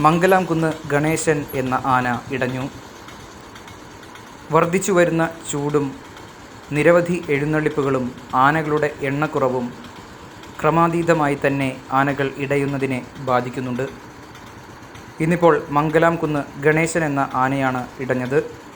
മംഗലാംകുന്ന് ഗണേശൻ എന്ന ആന ഇടഞ്ഞു. വർദ്ധിച്ചു വരുന്ന ചൂടും നിരവധി എഴുന്നള്ളിപ്പുകളും ആനകളുടെ എണ്ണക്കുറവും ക്രമാതീതമായി തന്നെ ആനകൾ ഇടയുന്നതിനെ ബാധിക്കുന്നുണ്ട്. ഇന്നിപ്പോൾ മംഗലാംകുന്ന് ഗണേശൻ എന്ന ആനയാണ് ഇടഞ്ഞത്.